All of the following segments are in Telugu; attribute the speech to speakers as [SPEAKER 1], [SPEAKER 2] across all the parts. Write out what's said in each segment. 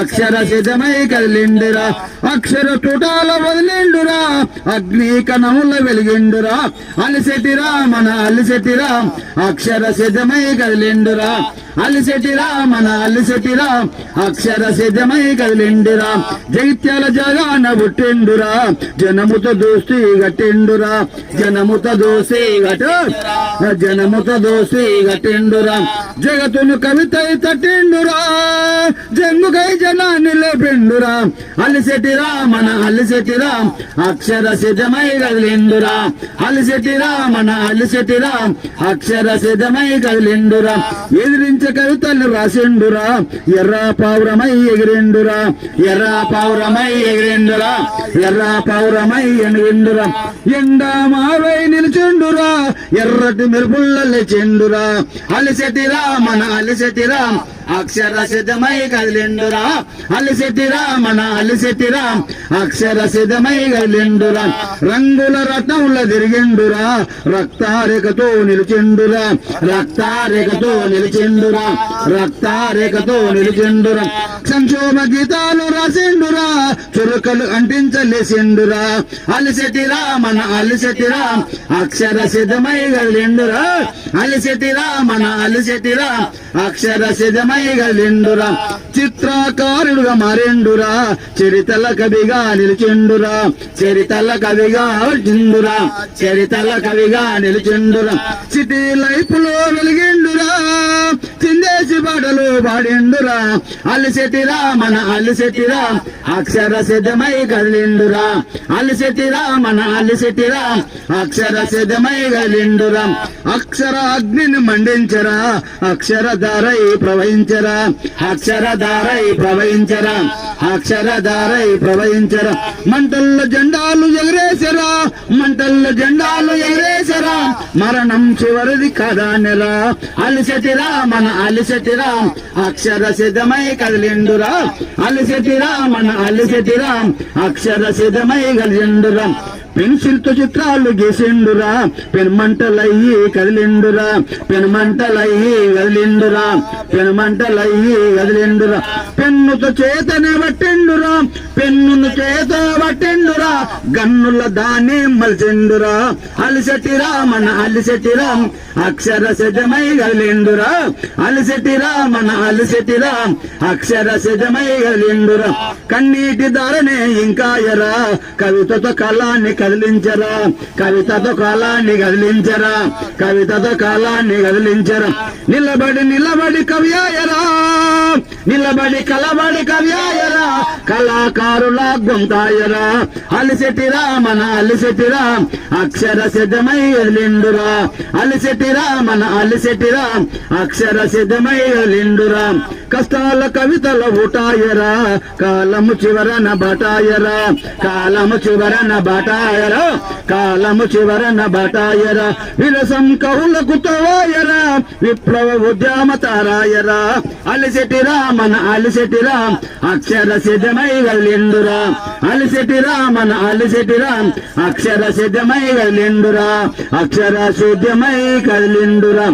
[SPEAKER 1] అక్షర సిద్ధమై కదిలిండురా. అక్షర తుటాల వదిలిండురా. అగ్ని కణముల వెలిగిండురా. అలిసెటిరా మన అలిసెటిరా. అక్షర సిద్ధమై కదిలిండురా. అలిసెటిరా మన అలిసెటిరా. అక్షర సిద్ధమై కదిలిండురా. జైత్యాల జగాన పుట్టిండురా. జనముత దోస్తి గట్టిండురా జనముత దోసి గట జనముత దోసి గట్టిండురా జగతును కవిత తట్టిండురా. జంగుకై జనాన్ని లేపిండురా. అలిసెటిరా మన అలిసెటిరా. అక్షర సిద్ధమై కదిలిండురా. అలిసెటిరా మన అలిసెటిరా. అక్షర సిద్ధమై కదిలిండురా. ఎదిరించ కవితలు రాసిండురా. ఎర్ర పౌరమై ఎగిరిండురా. ఎర్ర పౌరమై ఎగిరిండురా. ఎర్ర పౌరమై ఎగిరిండురా ఎండ మావై నిలిచిండురా. ఎర్రటి మెరుపుల్ల లేచిండురా అలిసెటిరా మన అలిసెటిరా. అక్షర సిద్ధమై కదిలిండురా. అలిసెటిరా మన అలిసెటిరా అక్షర సిద్ధమై కదిలిండురా. రంగుల రత్నముల తిరిగిండురా. రక్తారేఖతో నిలిచిండురా. రక్తారేఖతో నిలిచిండురా. రక్తారేఖతో నిలిచిండురా. సంక్షోభ గీతాలు రాసిండురా. చురుకలు అంటించలేసిండురా. అలిసెటిరా మన అలిసెటిరా అక్షర సిద్ధమై కదిలిండురా. అలిసెటిరా మన అలిసెటిరా అక్షర సిద్ధమై చేయగలిండురా చిత్రకారుడుగా మారిండురా చరితల కవిగా నిలిచిండురా చరితల కవిగా చిండురా చరితల కవిగా నిలిచిండురా సిటీ లైఫ్లో వెలిగిండురా. చిందేసి పాటలు పాడిండురా అలిసెటిరా మన అలిసెటిరా అక్షర సిద్ధమై కదిలిండురా. అలిసెటిరా మన అల్లిశెట్టిరా అక్షర సిద్ధమై కదిలిండురా. అక్షర అగ్నిని మండించరా. అక్షర ధారై ప్రవహించరా. అక్షర ధారై ప్రవహించరా. అక్షరధారై ప్రవహించరా. మంటల్లో జెండాలు ఎగరేసరా. మంటల్లో జెండాలు ఎగరేసరా. మరణం చివరిది కదా నెల. అలిసటిరా మన అలిసటిరా. అక్షర సిద్ధమై కదిలిండురా. అలిసటిరా మన అలిసటిరా. అక్షర సిద్ధమై కదిలిండురా. పెన్సిల్తో చిత్రాలు గీసిండురా. పెనుమంటలయ్యి కదిలిండురా. పెనుమంటలయ్యి కదిలిండురా. పెనుమంటలయ్యి కదిలిండురా. పెన్నుతో చేతనే పట్టిండురా. పెన్నును చేత పట్టిండురా. గన్నుల దాన్ని మలిచిండురా అలిసెటిరా మన అలిసెటిరా అక్షర సజమై కదిలిండురా. అలిసెటిరా మన అలిసెటిరా అక్షర సజమై కదిలిండురా. కన్నీటి ధారనే ఇంకా ఎరా కవితతో కళానికి కదిలించరా. కవితతో కాలాన్ని కదిలించరా. కవితతో కాలాన్ని కదిలించరా. నిలబడి నిలబడి కవ్యాయరా నిలబడి కలబడి కవ్యాయరా కళాకారుల గొంతాయరా అలిసెటిరా మన అలిసెటిరా అక్షర సిద్ధమై ఎలిండురా అలిసెటిరా మన అలిసెటిరా అక్షర సిద్ధమై ఎలిండురా కష్టాల కవితల ఊటాయరా కాలము చివరన బటాయరా. కాలము చివరన బటాయరా కాలము చివరన బటాయరా. విరసం కవులకు తోయరా విప్లవ ఉద్యమ తారాయరా. అలిసెటిరా మన అలిసెటిరా అక్షర సిద్ధమై గలిండురా అలిసెటిరా మన అలిసెటిరా అక్షర సిద్ధమై గలిండురా అక్షర సిద్ధమై కదిలిండురా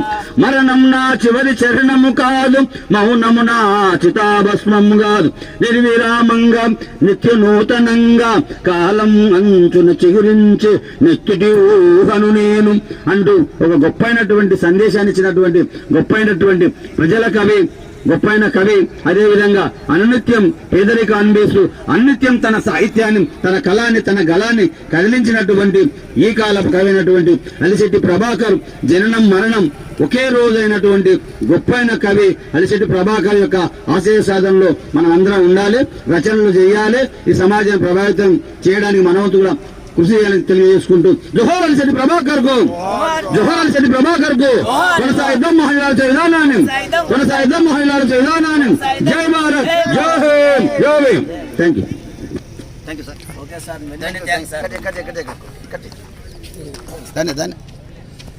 [SPEAKER 1] మరణం నా చివరి చరణము కాదు మౌనము నా చితాభస్మము కాదు. నిర్విరామంగా నిత్య నూతనంగా కాలం అంచున చిగురించి నెత్తుటి ఊహను నేను అంటూ ఒక గొప్పైనటువంటి సందేశాన్ని ఇచ్చినటువంటి గొప్పైనటువంటి ప్రజల కవి గొప్పైన కవి అదేవిధంగా అనునిత్యం పేదరిక అన్వేషు అన్నిత్యం తన సాహిత్యాన్ని తన కళాన్ని తన గళాన్ని కదిలించినటువంటి ఈ కాలపు కవి అయినటువంటి అలిశెట్టి ప్రభాకర్ జననం మరణం ఒకే రోజైనటువంటి గొప్పైన కవి అలిశెట్టి ప్రభాకర్ యొక్క ఆశయ సాధనలో మనం అందరం ఉండాలి రచనలు చేయాలి ఈ సమాజాన్ని ప్రభావితం చేయడానికి మనవంతు కూడా కృషి చేయాలని తెలియజేసుకుంటూ జోహర్ అలిశెట్టి ప్రభాకర్కు జోహర్ అలిశెట్టి ప్రభాకర్కు కొనసాగిద్దాం మహిళల విధానాన్ని కొనసాగిద్దాం మహిళల విధానాన్ని జై భారత్. జై హింద్. జై Bhim thank you
[SPEAKER 2] thank you sir
[SPEAKER 3] okay sir దాన్ని దాన్ని